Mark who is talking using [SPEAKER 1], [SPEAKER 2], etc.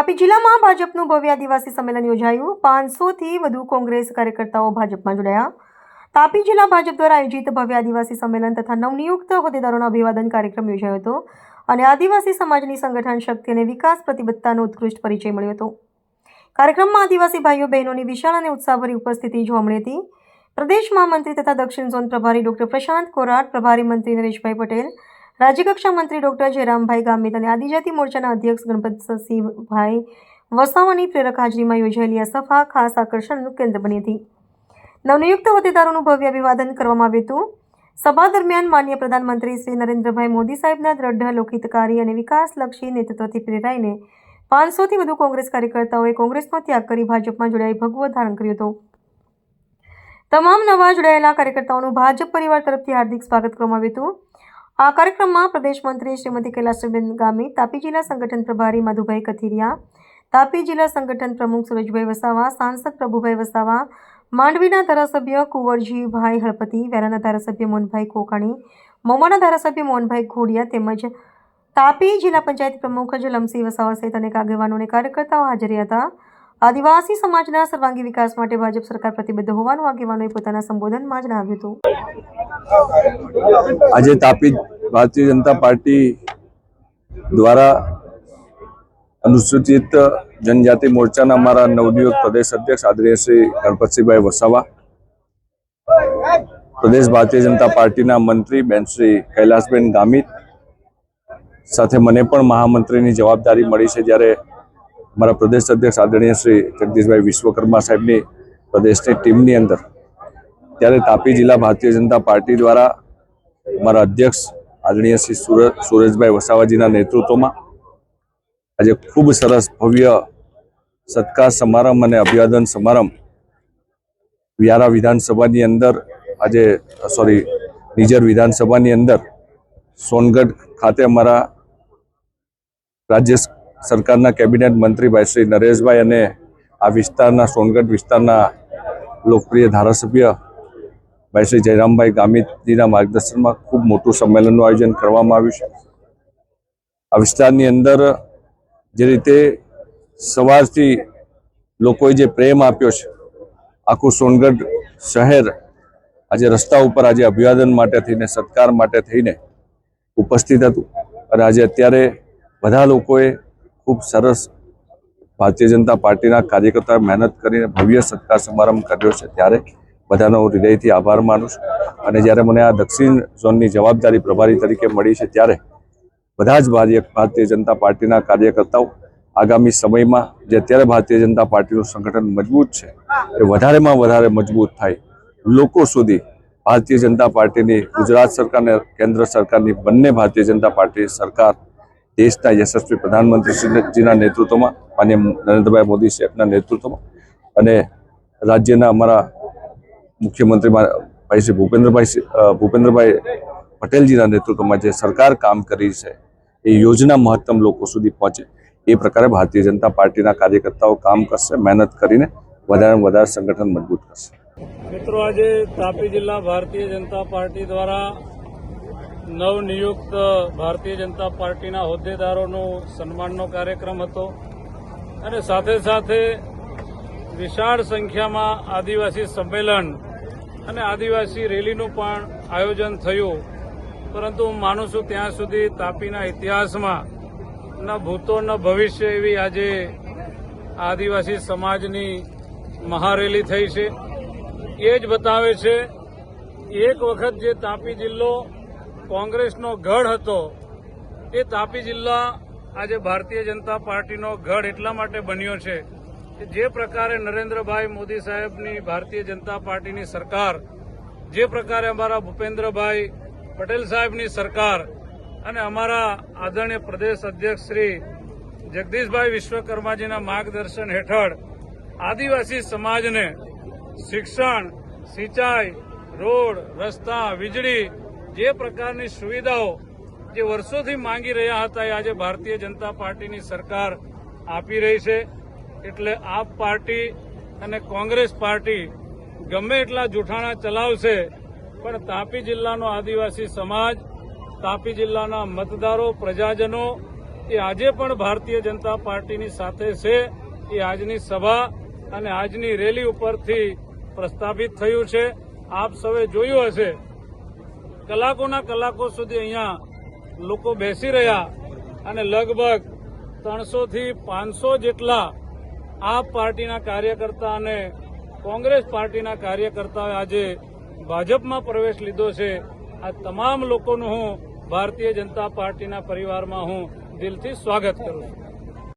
[SPEAKER 1] તાપી જિલ્લામાં ભાજપનું ભવ્ય આદિવાસી સંમેલન યોજાયું. પાંચસોથી વધુ કોંગ્રેસ કાર્યકર્તાઓ ભાજપમાં જોડાયા. તાપી જિલ્લા ભાજપ દ્વારા આયોજિત ભવ્ય આદિવાસી સંમેલન તથા નવનિયુક્ત હોદ્દેદારોના અભિવાદન કાર્યક્રમ યોજાયો હતો અને આદિવાસી સમાજની સંગઠન શક્તિ અને વિકાસ પ્રતિબદ્ધતાનો ઉત્કૃષ્ટ પરિચય મળ્યો હતો. કાર્યક્રમમાં આદિવાસી ભાઈઓ, બહેનોની વિશાળ અને ઉત્સાહભરી ઉપસ્થિતિ જોવા મળી હતી. પ્રદેશ મહામંત્રી તથા દક્ષિણ ઝોન પ્રભારી ડોક્ટર પ્રશાંત કોરાટ પ્રભારી મંત્રી નરેશભાઈ પટેલ રાજ્યકક્ષા મંત્રી ડોક્ટર જયરામભાઈ ગામિત અને આદિજાતિ મોરચાના અધ્યક્ષ ગણપતસિંહભાઈ વસાવાની પ્રેરક હાજરીમાં યોજાયેલી આ સભા ખાસ આકર્ષણનું કેન્દ્ર બની હતી. નવનિયુક્ત હોદ્દેદારોનું ભવ્ય અભિવાદન કરવામાં આવ્યું હતું. સભા દરમિયાન માન્ય પ્રધાનમંત્રી શ્રી નરેન્દ્રભાઈ મોદી સાહેબના દ્રઢ લોકહિતકારી અને વિકાસલક્ષી નેતૃત્વથી પ્રેરાઈને પાંચસોથી વધુ કોંગ્રેસ કાર્યકર્તાઓએ કોંગ્રેસનો ત્યાગ કરી ભાજપમાં જોડાઈ ભગવો ધારણ કર્યો હતો. તમામ નવા જોડાયેલા કાર્યકર્તાઓનું ભાજપ પરિવાર તરફથી હાર્દિક સ્વાગત કરવામાં આવ્યું હતું. આ કાર્યક્રમમાં પ્રદેશ મંત્રી શ્રીમતી કૈલાસબેન ગામી, તાપી જિલ્લા સંગઠન પ્રભારી માધુભાઈ કથિરિયા, તાપી જિલ્લા સંગઠન પ્રમુખ સુરજભાઈ વસાવા, સાંસદ પ્રભુભાઈ વસાવા, માંડવીના ધારાસભ્ય કુંવરજીભાઈ હળપતિ, વેરાના ધારાસભ્ય મોહનભાઈ કોકાણી મોમાના ધારાસભ્ય મોહનભાઈ ખોડિયા તેમજ તાપી જિલ્લા પંચાયત પ્રમુખ જલમસિંહ વસાવા સહિત અનેક આગેવાનો અને કાર્યકર્તાઓ હાજર હતા. આદિવાસી સમાજના સર્વાંગી વિકાસ માટે ભાજપ સરકાર પ્રતિબદ્ધ હોવાનું આગેવાનોએ પોતાના સંબોધનમાં જણાવ્યું હતું.
[SPEAKER 2] આજે તાપી ભારતીય જનતા પાર્ટી દ્વારા અનુસૂચિત જનજાતિ મોરચાના અમારા નવનિયુક્ત પ્રદેશ અધ્યક્ષ આદરણીય શ્રી ગણપતસિંહભાઈ વસાવા, પ્રદેશ ભારતીય જનતા પાર્ટીના મંત્રી બેન શ્રી કૈલાસબેન ગામિત સાથે મને પણ મહામંત્રીની જવાબદારી મળી છે જ્યારે મારા પ્રદેશ અધ્યક્ષ આદરણીય શ્રી જગદીશભાઈ વિશ્વકર્મા સાહેબની પ્રદેશની ટીમની અંદર ત્યારે તાપી જિલ્લા ભારતીય જનતા પાર્ટી દ્વારા મારા અધ્યક્ષ આદરણીય શ્રી સુરજ સુરજભાઈ વસાવાજીના નેતૃત્વમાં આજે ખૂબ સરસ ભવ્ય સત્કાર સમારંભ અને અભિવાદન સમારંભ વ્યારા વિધાનસભાની અંદર આજે, સોરી, નિજર વિધાનસભાની અંદર સોનગઢ ખાતે અમારા રાજ્ય સરકારના કેબિનેટ મંત્રી ભાઈ શ્રી નરેશભાઈ અને આ વિસ્તારના સોનગઢ વિસ્તારના લોકપ્રિય ધારાસભ્ય ભાઈ શ્રી જયરામભાઈ ગામિતજીના માર્ગદર્શનમાં ખૂબ મોટું સંમેલનનું આયોજન કરવામાં આવ્યું છે. આ વિસ્તારની અંદર જે રીતે સવારથી લોકોએ જે પ્રેમ આપ્યો છે, આખું સોનગઢ શહેર આજે રસ્તા ઉપર આજે અભિવાદન માટે થઈને, સત્કાર માટે થઈને ઉપસ્થિત હતું. અને આજે અત્યારે બધા લોકોએ ખૂબ સરસ ભારતીય જનતા પાર્ટીના કાર્યકર્તાઓએ મહેનત કરીને ભવ્ય સત્કાર સમારંભ કર્યો છે. ત્યારે બધાનો હું હૃદયથી આભાર માનું છું. અને જ્યારે મને આ દક્ષિણ ઝોનની જવાબદારી પ્રભારી તરીકે મળી છે, ત્યારે બધા જ ભારતીય જનતા પાર્ટીના કાર્યકર્તાઓ આગામી સમયમાં, જે અત્યારે ભારતીય જનતા પાર્ટીનું સંગઠન મજબૂત છે, એ વધારેમાં વધારે મજબૂત થાય. લોકો સુધી ભારતીય જનતા પાર્ટીની ગુજરાત સરકાર અને કેન્દ્ર સરકારની બંને ભારતીય જનતા પાર્ટી સરકાર દેશના યશસ્વી પ્રધાનમંત્રીજીના નેતૃત્વમાં માન્ય નરેન્દ્રભાઈ મોદી સાહેબના નેતૃત્વમાં અને રાજ્યના અમારા મુખ્યમંત્રી ભાઈ શ્રી ભૂપેન્દ્રભાઈ ભૂપેન્દ્રભાઈ પટેલજીના નેતૃત્વમાં જે સરકાર કામ કરી છે, એ યોજના મહત્તમ લોકો સુધી પહોંચે, એ પ્રકારે ભારતીય જનતા પાર્ટીના કાર્યકર્તાઓ કામ કરશે, મહેનત કરીને વધારે વધારે સંગઠન મજબૂત કરશે.
[SPEAKER 3] મિત્રો, આજે તાપી જિલ્લા ભારતીય જનતા પાર્ટી દ્વારા નવનિયુક્ત ભારતીય જનતા પાર્ટીના હોદ્દેદારોનો સન્માનનો કાર્યક્રમ હતો અને સાથે સાથે વિશાળ સંખ્યામાં આદિવાસી સંમેલન અને આદિવાસી રેલીનું પણ આયોજન થયું. પરંતુ હું માનું છું ત્યાં સુધી તાપીના ઇતિહાસમાં ન ભૂતો, ન ભવિષ્ય એવી આજે આદિવાસી સમાજની મહારેલી થઈ છે. એ જ બતાવે છે, એક વખત જે તાપી જિલ્લો કોંગ્રેસનો ગઢ હતો, એ તાપી જિલ્લા આજે ભારતીય જનતા પાર્ટીનો ગઢ એટલા માટે બન્યો છે કે જે પ્રકારે નરેન્દ્રભાઈ મોદી સાહેબની ભારતીય જનતા પાર્ટીની સરકાર, જે પ્રકારે અમારા ભૂપેન્દ્રભાઈ પટેલ સાહેબની સરકાર અને અમારા આદરણીય પ્રદેશ અધ્યક્ષ શ્રી જગદીશભાઈ વિશ્વકર્માજીના માર્ગદર્શન હેઠળ આદિવાસી સમાજને શિક્ષણ, સિંચાઈ, રોડ, રસ્તા, વીજળી જે પ્રકારની સુવિધાઓ જે વર્ષોથી માંગી રહ્યા હતા એ આજે ભારતીય જનતા પાર્ટીની સરકાર આપી રહી છે. એટલે આપ પાર્ટી અને કોંગ્રેસ પાર્ટી ગમે એટલા જૂઠાણા ચલાવશે, પણ તાપી જિલ્લાનો આદિવાસી સમાજ, તાપી જિલ્લાના મતદારો, પ્રજાજનો એ આજે પણ ભારતીય જનતા પાર્ટીની સાથે છે. એ આજની સભા અને આજની રેલી ઉપરથી પ્રસ્થાપિત થયું છે. આપ સૌએ જોયું હશે કલાકોના કલાકો સુધી અહીંયા લોકો બેસી રહ્યા અને લગભગ ત્રણસો થી પાંચસો જેટલા આ પાર્ટીના કાર્યકર્તા અને કોંગ્રેસ પાર્ટીના કાર્યકર્તાઓએ આજે ભાજપમાં પ્રવેશ લીધો છે. આ તમામ લોકોનું હું ભારતીય જનતા પાર્ટીના પરિવારમાં હું દિલથી સ્વાગત કરું છું.